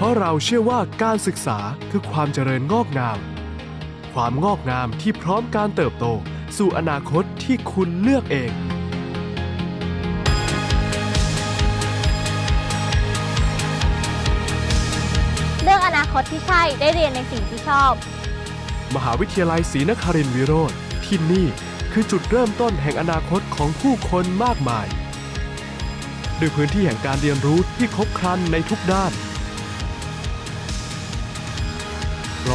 เพราะเราเชื่อว่าการศึกษาคือความเจริญงอกงาม ความงอกงามที่พร้อมการเติบโต สู่อนาคตที่คุณเลือกเองเลือกอนาคตที่ใช่ได้เรียนในสิ่งที่ชอบ มหาวิทยาลัยศรีนครินทรวิโรธที่นี่คือจุดเริ่มต้นแห่งอนาคตของผู้คนมากมาย ด้วยพื้นที่แห่งการเรียนรู้ที่ครบครันในทุกด้าน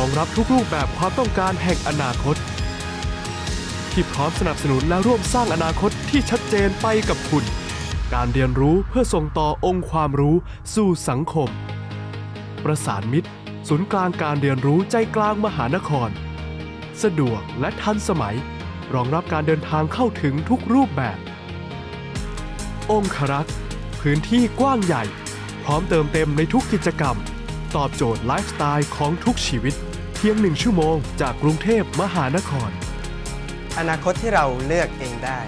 องรับทุกรูปแบบความต้องการแห่งอนาคต ที่พร้อมสนับสนุนและร่วมสร้างอนาคตที่ชัดเจนไปกับคุณ การเรียนรู้เพื่อส่งต่อองค์ความรู้สู่สังคม ประสานมิตร ศูนย์กลางการเรียนรู้ใจกลางมหานคร สะดวกและทันสมัย รองรับการเดินทางเข้าถึงทุกรูปแบบ องครักษ์พื้นที่กว้างใหญ่ พร้อมเติมเต็มในทุกกิจกรรม ตอบโจทย์ไลฟ์สไตล์ของทุกชีวิต พียงหนึ่งชั่วโมงจากกรุงเทพมหานคร อนาคตที่เราเลือกเองได้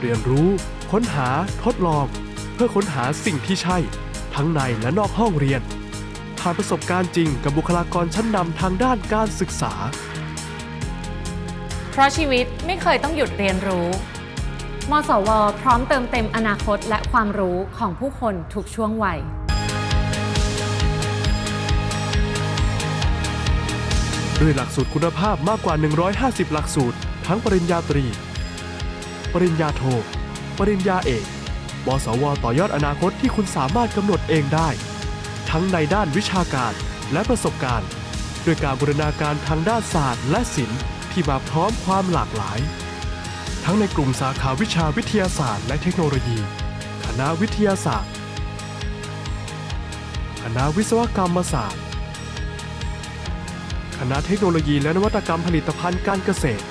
เรียนรู้ ค้นหาทดลอง เพื่อค้นหาสิ่งที่ใช่ ทั้งในและนอกห้องเรียน ผ่านประสบการณ์จริงกับบุคลากรชั้นนำทางด้านการศึกษา เพราะชีวิตไม่เคยต้องหยุดเรียนรู้ มสว พร้อมเติมเต็มอนาคตและความรู้ของผู้คนทุกช่วงวัย ด้วยหลักสูตรคุณภาพมากกว่า 150 หลักสูตร ทั้งปริญญาตรี ปริญญาโท ปริญญาเอกมสว ต่อยอดอนาคตที่คุณสามารถกำหนดเองได้ ทั้งในด้านวิชาการและประสบการณ์ ด้วยการบูรณาการทางด้านศาสตร์และศิลป์ที่มาพร้อมความหลากหลาย ทั้งในกลุ่มสาขาวิชาวิทยาศาสตร์และเทคโนโลยี คณะวิทยาศาสตร์ คณะวิศวกรรมศาสตร์ คณะเทคโนโลยีและนวัตกรรมผลิตภัณฑ์การเกษตร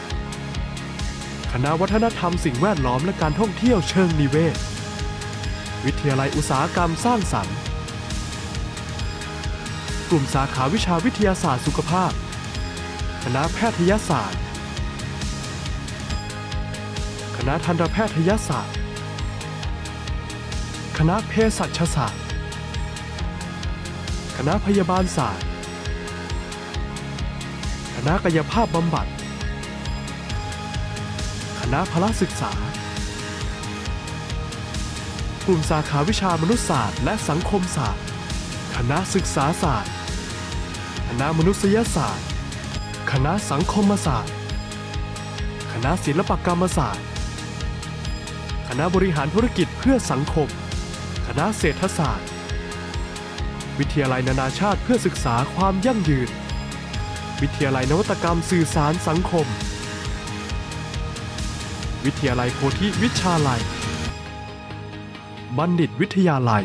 คณะวัฒนธรรมสิ่งแวดล้อมและการท่องเที่ยวเชิงนิเวศ วิทยาลัยอุตสาหกรรมสร้างสรรค์ กลุ่มสาขาวิชาวิทยาศาสตร์สุขภาพ คณะแพทยศาสตร์ คณะทันตแพทยศาสตร์ คณะเภสัชศาสตร์ คณะพยาบาลศาสตร์ ณะกายภาพบำบัด คณะพละศึกษา กลุ่มสาขาวิชามนุษยศาสตร์ และสังคมศาสตร์ คณะศึกษาศาสตร์ คณะมนุษยศาสตร์ คณะสังคมศาสตร์ คณะศิลปกรรมศาสตร์ คณะบริหารธุรกิจเพื่อสังคม คณะเศรษฐศาสตร์ วิทยาลัยนานาชาติเพื่อศึกษาความยั่งยืน วิทยาลัยนวัตกรรมสื่อสารสังคม วิทยาลัยโพธิวิชาลัย บัณฑิตวิทยาลัย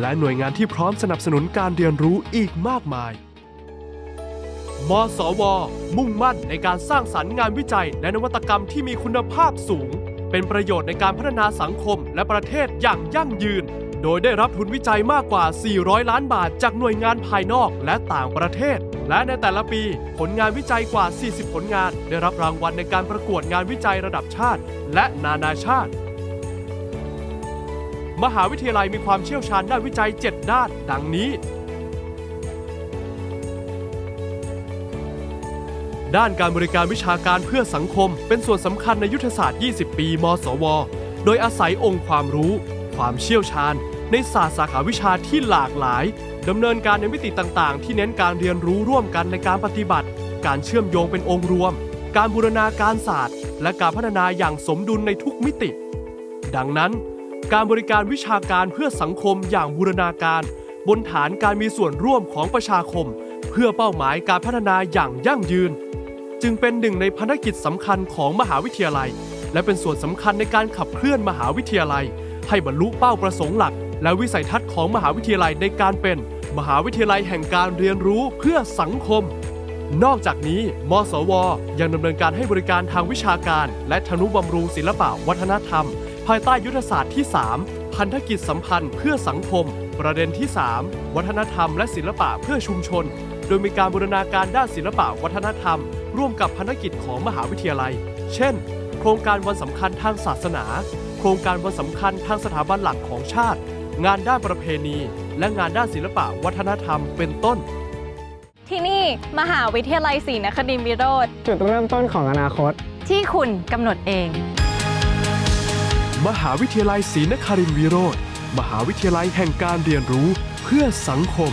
และหน่วยงานที่พร้อมสนับสนุนการเรียนรู้อีกมากมาย มสว มุ่งมั่นในการสร้างสรรค์งานวิจัย และนวัตกรรมที่มีคุณภาพสูง เป็นประโยชน์ในการพัฒนาสังคมและประเทศอย่างยั่งยืน โดยได้รับทุนวิจัยมากกว่า 400 ล้านบาทจากหน่วยงานภายนอกและต่างประเทศ และในแต่ละปี ผลงานวิจัยกว่า 40 ผลงาน ได้รับรางวัลในการประกวดงานวิจัยระดับชาติ และนานาชาติ มหาวิทยาลัยมีความเชี่ยวชาญด้านวิจัย 7 ด้าน ดังนี้ ด้านการบริการวิชาการเพื่อสังคม เป็นส่วนสำคัญในยุทธศาสตร์ 20 ปี มสว โดยอาศัยองค์ความรู้ ความเชี่ยวชาญ ในศาสตร์สาขาวิชาที่หลากหลายดำเนินการในมิติต่างๆ ที่เน้นการเรียนรู้ร่วมกันในการปฏิบัติ การเชื่อมโยงเป็นองค์รวม การบูรณาการศาสตร์ และการพัฒนาอย่างสมดุลในทุกมิติ ดังนั้น การบริการวิชาการเพื่อสังคมอย่างบูรณาการ บนฐานการมีส่วนร่วมของประชาคม เพื่อเป้าหมายการพัฒนาอย่างยั่งยืน จึงเป็นหนึ่งในภารกิจสำคัญของมหาวิทยาลัย และเป็นส่วนสำคัญในการขับเคลื่อนมหาวิทยาลัย ให้บรรลุเป้าประสงค์หลัก และวิสัยทัศน์ของมหาวิทยาลัยในการเป็น มหาวิทยาลัยแห่งการเรียนรู้เพื่อสังคม นอกจากนี้ มสว ยังดำเนินการให้บริการทางวิชาการ และทนุบำรุงศิลปะวัฒนธรรม ภายใต้ยุทธศาสตร์ที่ 3 พันธกิจสัมพันธ์เพื่อสังคม ประเด็นที่ 3 วัฒนธรรม และศิลปะเพื่อชุมชน โดยมีการบูรณาการด้านศิลปะวัฒนธรรม ร่วมกับพันธกิจของมหาวิทยาลัย เช่น โครงการวันสำคัญทางศาสนา โครงการวันสำคัญทางสถาบันหลักของชาติ งานด้านประเพณี และงานด้านศิลปะวัฒนธรรมเป็นต้น ที่นี่มหาวิทยาลัยศรีนครินทรวิโรธจุดเริ่มต้นของอนาคต ที่คุณกำหนดเอง มหาวิทยาลัยศรีนครินทรวิโรธมหาวิทยาลัยแห่งการเรียนรู้เพื่อสังคม